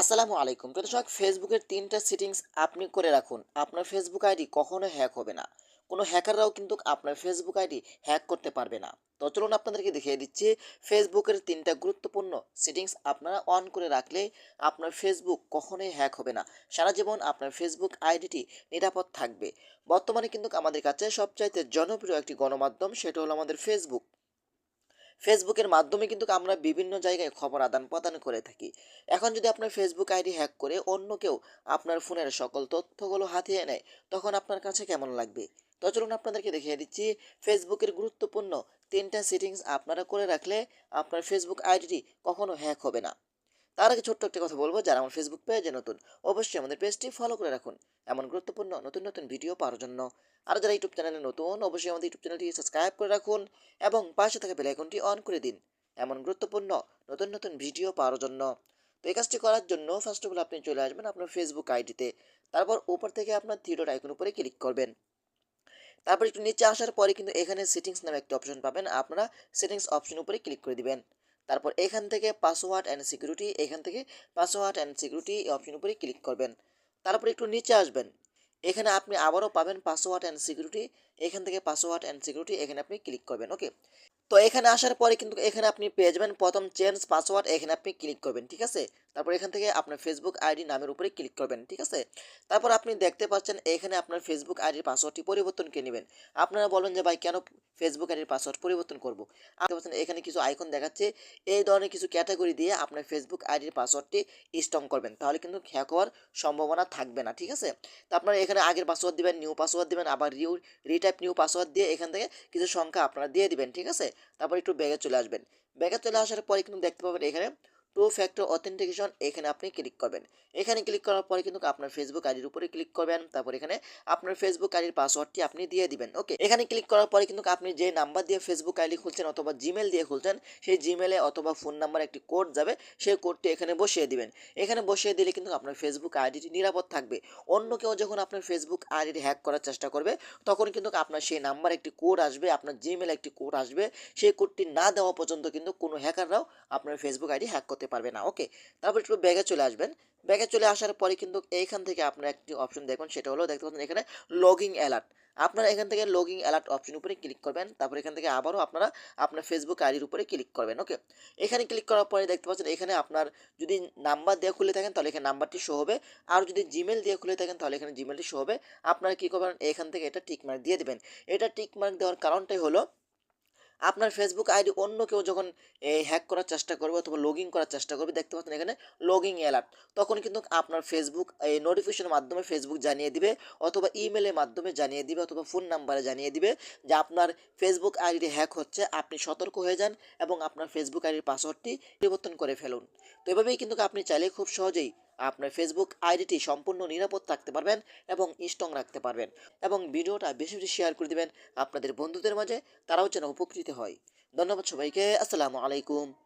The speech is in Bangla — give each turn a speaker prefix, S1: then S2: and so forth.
S1: আসসালামু আলাইকুম। তো দর্শক ফেসবুকের তিনটা সেটিংস আপনি করে রাখুন। আপনার ফেসবুক আইডি কখনো হ্যাক হবে না। কোনো হ্যাকাররাও কিন্তু আপনার ফেসবুক আইডি হ্যাক করতে পারবে না। তো চলুন আপনাদেরকে দেখিয়ে দিচ্ছি ফেসবুকের তিনটা গুরুত্বপূর্ণ সেটিংস আপনারা অন করে রাখলে আপনার ফেসবুক কখনোই হ্যাক হবে না। সারা জীবন আপনার ফেসবুক আইডিটি নিরাপদ থাকবে। বর্তমানে কিন্তু আমাদের কাছে সবচাইতে জনপ্রিয় একটি গণমাধ্যম, সেটা হলো আমাদের ফেসবুক ফেসবুকের মাধ্যমে কিন্তু আমরা বিভিন্ন জায়গায় খবর আদান প্রদান করে থাকি। এখন যদি আপনার ফেসবুক আইডি হ্যাক করে অন্য কেউ আপনার ফোনের সকল তথ্যগুলো হাতিয়ে নেয়, তখন আপনার কাছে কেমন লাগবে? তো চলুন আপনাদেরকে দেখিয়ে দিচ্ছি ফেসবুকের গুরুত্বপূর্ণ তিনটা সেটিংস আপনারা করে রাখলে আপনার ফেসবুক আইডিটি কখনো হ্যাক হবে না। তার আগে ছোট্ট একটা কথা বলব যারা আমার ফেসবুক পেজে নতুন, অবশ্যই আমাদের পেজটি ফলো করে রাখুন। এমন গুরুত্বপূর্ণ, নতুন নতুন ভিডিও পাওয়ার জন্য। আর যারা ইউটিউব চ্যানেলে নতুন, অবশ্যই আমাদের ইউটিউব চ্যানেলটি সাবস্ক্রাইব করে রাখুন এবং পাশে থাকা বেল আইকনটি অন করে দিন। এমন গুরুত্বপূর্ণ, নতুন নতুন ভিডিও পাওয়ার জন্য। তো এই কাজটি করার জন্য ফার্স্ট অফ অল আপনি চলে আসবেন আপনার ফেসবুক আইডিতে তারপর উপর থেকে আপনার থ্রিডট আইকন উপরে ক্লিক করবেন। তারপর একটু নিচে আসার পরে কিন্তু এখানে সেটিংস নামে একটা অপশন পাবেন। আপনারা সেটিংস অপশন উপরে ক্লিক করে দিবেন। তারপর এখান থেকে পাসওয়ার্ড অ্যান্ড সিকিউরিটি এখান থেকে পাসওয়ার্ড অ্যান্ড সিকিউরিটি এই অপশন উপরে ক্লিক করবেন। তারপর একটু নিচে আসবেন। এখানে আপনি আবারও পাবেন পাসওয়ার্ড অ্যান্ড সিকিউরিটি এখান থেকে পাসওয়ার্ড অ্যান্ড সিকিউরিটি এখানে আপনি ক্লিক করবেন ওকে তো এখানে আসার পরে কিন্তু এখানে আপনি পেয়ে যাবেন প্রথম চেঞ্জ পাসওয়ার্ড এখানে আপনি ক্লিক করবেন, ঠিক আছে? তারপর এখান থেকে আপনার ফেসবুক আইডি নামের উপরে ক্লিক করবেন, ঠিক আছে? তারপর আপনি দেখতে পাচ্ছেন এখানে আপনার ফেসবুক আইডির পাসওয়ার্ডটি পরিবর্তন করে নেবেন। আপনারা বলেন যে, ভাই, কেন ফেসবুক আইডির পাসওয়ার্ড পরিবর্তন করব। এখানে কিছু আইকন দেখাচ্ছে। এই ধরনের কিছু ক্যাটাগরি দিয়ে আপনার ফেসবুক আইডির পাসওয়ার্ডটি স্ট্রং করবেন। তাহলে কিন্তু হ্যাক হওয়ার সম্ভাবনা থাকবে না, ঠিক আছে? তো আপনারা এখানে আগের পাসওয়ার্ড দিবেন নিউ পাসওয়ার্ড দিবেন, আবার রিউ রিটাইপ নিউ পাসওয়ার্ড দিয়ে এখান থেকে কিছু সংখ্যা আপনারা দিয়ে দিবেন, ঠিক আছে? তারপর একটু ব্যাগে চলে আসবেন। ব্যাগে চলে আসার পরে কিন্তু দেখতে পাবেন এখানে টু ফ্যাক্টর অথেন্টিকেশন এখানে আপনি ক্লিক করবেন। এখানে ক্লিক করার পরে কিন্তু আপনার ফেসবুক আইডির উপরে ক্লিক করবেন। তারপর এখানে আপনার ফেসবুক আইডির পাসওয়ার্ডটি আপনি দিয়ে দিবেন। ওকে এখানে ক্লিক করার পরে কিন্তু আপনি যে নাম্বার দিয়ে ফেসবুক আইডি খুলছেন অথবা জিমেল দিয়ে খুলছেন, সেই জিমেলে অথবা ফোন নাম্বার একটি কোড যাবে, সেই কোডটি এখানে বসিয়ে দিবেন। এখানে বসিয়ে দিলে কিন্তু আপনার ফেসবুক আইডিটি নিরাপদ থাকবে। অন্য কেউ যখন আপনার ফেসবুক আইডি হ্যাক করার চেষ্টা করবে, তখন কিন্তু আপনার সেই নাম্বার একটি কোড আসবে, আপনার জিমেল একটি কোড আসবে। সেই কোডটি না দেওয়া পর্যন্ত কিন্তু কোনো হ্যাকাররাও আপনার ফেসবুক আইডি হ্যাক করতে পারবে না। ওকে তারপর একটু ব্যাগে চলে আসবেন। ব্যাগে চলে আসার পরে কিন্তু এইখান থেকে আপনার একটি অপশন দেখবেন সেটা হলো দেখতে পাচ্ছেন এখানে লগিং অ্যালার্ট আপনারা এখান থেকে লগিং অ্যালার্ট অপশন উপরে ক্লিক করবেন। তারপর এখান থেকে আবারও আপনারা আপনার ফেসবুক আইডির উপরে ক্লিক করবেন। ওকে এখানে ক্লিক করার পরে দেখতে পাচ্ছেন এখানে আপনার যদি নাম্বার দিয়ে খুলে থাকেন, তাহলে এখানে নাম্বারটি শো হবে। আর যদি জিমেল দিয়ে খুলে থাকেন, তাহলে এখানে জিমেলটি শো হবে। আপনারা কী করবেন? এখান থেকে এটা টিক মার্ক দিয়ে দেবেন। এটা টিক মার্ক দেওয়ার কারণটাই হলো আপনার ফেসবুক আইডি অন্য কেউ যখন হ্যাক করার চেষ্টা করবে অথবা লগ ইন করার চেষ্টা করবে, দেখতে পাচ্ছেন এখানে লগিং অ্যালার্ট তখন কিন্তু আপনার ফেসবুক এই নোটিফিকেশনের মাধ্যমে ফেসবুক জানিয়ে দিবে অথবা ইমেলের মাধ্যমে জানিয়ে দিবে অথবা ফোন নাম্বারে জানিয়ে দিবে যে আপনার ফেসবুক আইডি হ্যাক হচ্ছে, আপনি সতর্ক হয়ে যান এবং আপনার ফেসবুক আইডির পাসওয়ার্ডটি পরিবর্তন করে ফেলুন। তো এভাবেই কিন্তু আপনি চাইলে খুব সহজেই আপনার ফেসবুক আইডিটি সম্পূর্ণ নিরাপদ থাকতে পারবেন এবং স্ট্রং রাখতে পারবেন এবং ভিডিওটা বেশি বেশি শেয়ার করে দেবেন আপনাদের বন্ধুদের মাঝে, তারাও যেন উপকৃত হয়। ধন্যবাদ সবাইকে, আসসালামু আলাইকুম।